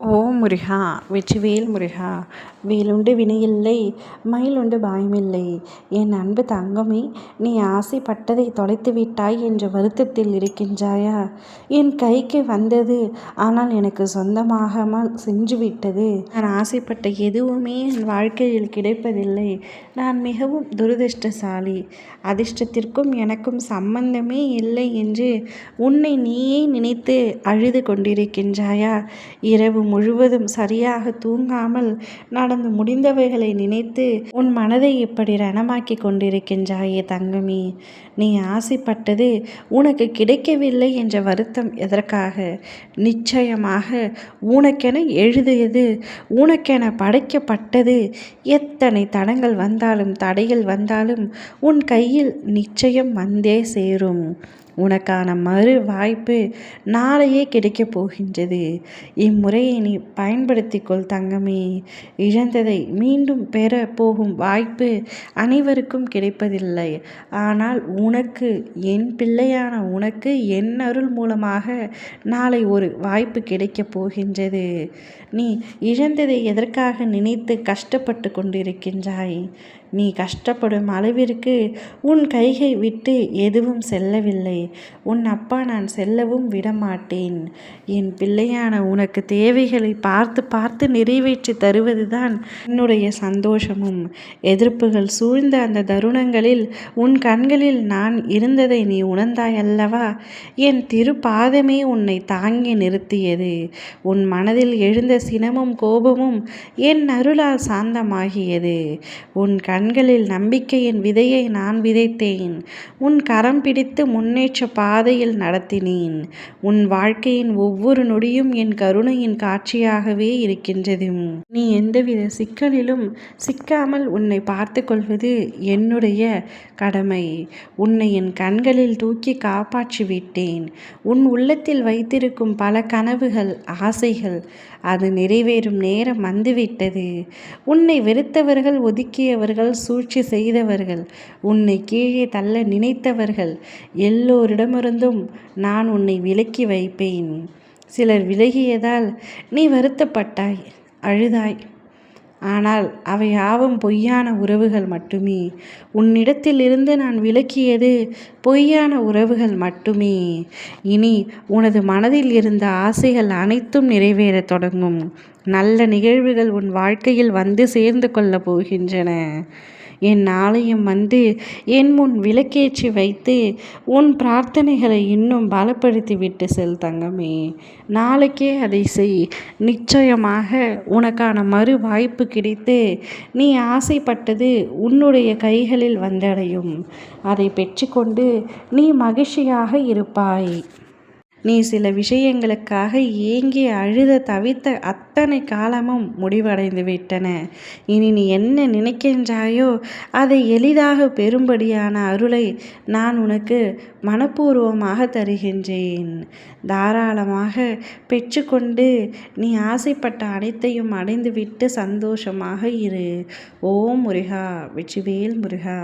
ও ஓம் முருகா வெற்றிவேல் முருகா. வேலுண்டு வினையில்லை மயிலுண்டு பயமில்லை. என் அன்பு தங்கமே நீ ஆசைப்பட்டதை தொலைத்து விட்டாய் என்ற வருத்தத்தில் இருக்கின்றாயா? என் கைக்கு வந்தது ஆனால் எனக்கு சொந்தமாகாமல் சென்று விட்டது. நான் ஆசைப்பட்ட எதுவுமே என் வாழ்க்கையில் கிடைப்பதில்லை. நான் மிகவும் துரதிர்ஷ்டசாலி. அதிர்ஷ்டத்திற்கும் எனக்கும் சம்பந்தமே இல்லை என்று உன்னை நீயே நினைத்து அழுது கொண்டிருக்கின்றாயா? இரவு முழுவதும் சரியாக தூங்காமல் நடந்து முடிந்தவைகளை நினைத்து உன் மனதை இப்படி ரணமாக்கி கொண்டிருக்கின்றாயே தங்கமி. நீ ஆசைப்பட்டது உனக்கு கிடைக்கவில்லை என்ற வருத்தம் எதற்காக? நிச்சயமாக உனக்கென எழுதியது உனக்கென படைக்கப்பட்டது. எத்தனை தடங்கள் வந்தாலும் தடைகள் வந்தாலும் உன் கையில் நிச்சயம் வந்தே சேரும். உனக்கான மறு வாய்ப்பு நாளையே கிடைக்கப் போகின்றது. இம்முறையை நீ பயன்படுத்திக்கொள் தங்கமே. இழந்ததை மீண்டும் பெற போகும் வாய்ப்பு அனைவருக்கும் கிடைப்பதில்லை. ஆனால் உனக்கு என் பிள்ளையான உனக்கு என் அருள் மூலமாக நாளை ஒரு வாய்ப்பு கிடைக்கப் போகின்றது. நீ இழந்ததை எதற்காக நினைத்து கஷ்டப்பட்டு கொண்டிருக்கின்றாய்? நீ கஷ்டப்படும் அளவிற்கு உன் கைகை விட்டு எதுவும் செல்லவில்லை. உன் அப்பா நான் செல்லவும் விடமாட்டேன். என் பிள்ளையான உனக்கு தேவைகளை பார்த்து பார்த்து நிறைவேற்றி தருவதுதான் என்னுடைய சந்தோஷமும். எதிர்ப்புகள் சூழ்ந்த அந்த தருணங்களில் உன் கண்களில் நான் இருந்ததை நீ உணர்ந்தாய் அல்லவா என் திருப்பாதமே உன்னை தாங்கி நிறுத்தியது. உன் மனதில் எழுந்த சினமும் கோபமும் என் அருளால் சாந்தமாகியது. உன் கண்களில் நம்பிக்கையின் விதையை நான் விதைத்தேன். உன் கரம் பிடித்து முன்னேற்ற பாதையில் நடத்தினேன். உன் வாழ்க்கையின் ஒவ்வொரு நொடியும் என் கருணையின் காட்சியாகவே இருக்கின்றது நீ எந்தவித சிக்கலிலும் சிக்காமல் உன்னை பார்த்து கொள்வது என்னுடைய கடமை. உன்னை என் கண்களில் தூக்கி காப்பாற்றி விட்டேன் உன் உள்ளத்தில் வைத்திருக்கும் பல கனவுகள் ஆசைகள் அது நிறைவேறும் நேரம் வந்துவிட்டது. உன்னை வெறுத்தவர்கள் ஒதுக்கியவர்கள் சூழ்ச்சி செய்தவர்கள் உன்னை கீழே தள்ள நினைத்தவர்கள் எல்லோரிடமிருந்தும் நான் உன்னை விலக்கி வைப்பேன். சிலர் விலகியதால் நீ வருத்தப்பட்டாய் அழுதாய். ஆனால் அவை யாவும் பொய்யான உறவுகள் மட்டுமே. உன்னிடத்திலிருந்து நான் விலக்கியது பொய்யான உறவுகள் மட்டுமே. இனி உனது மனதில் இருந்த ஆசைகள் அனைத்தும் நிறைவேறத் தொடங்கும். நல்ல நிகழ்வுகள் உன் வாழ்க்கையில் வந்து சேர்ந்து கொள்ளப் போகின்றன. என் ஆலயம் வந்து என் முன் விளக்கேற்றி வைத்து உன் பிரார்த்தனைகளை இன்னும் பலப்படுத்தி விட்டு செல் தங்கமே. நாளைக்கே அதை செய். நிச்சயமாக உனக்கான மறு வாய்ப்பு கிடைத்து நீ ஆசைப்பட்டது உன்னுடைய கைகளில் வந்தடையும். அதை பெற்றுக்கொண்டு நீ மகிழ்ச்சியாக இருப்பாய். நீ சில விஷயங்களுக்காக ஏங்கி அழுத தவித்த அத்தனை காலமும் முடிவடைந்து விட்டன. இனி நீ என்ன நினைக்கின்றாயோ அதை எளிதாக பெறும்படியான அருளை நான் உனக்கு மனப்பூர்வமாக தருகின்றேன். தாராளமாக பெற்றுக்கொண்டு நீ ஆசைப்பட்ட அனைத்தையும் அடைந்துவிட்டு சந்தோஷமாக இரு. ஓம் முருகா வெற்றிவேல் முருகா.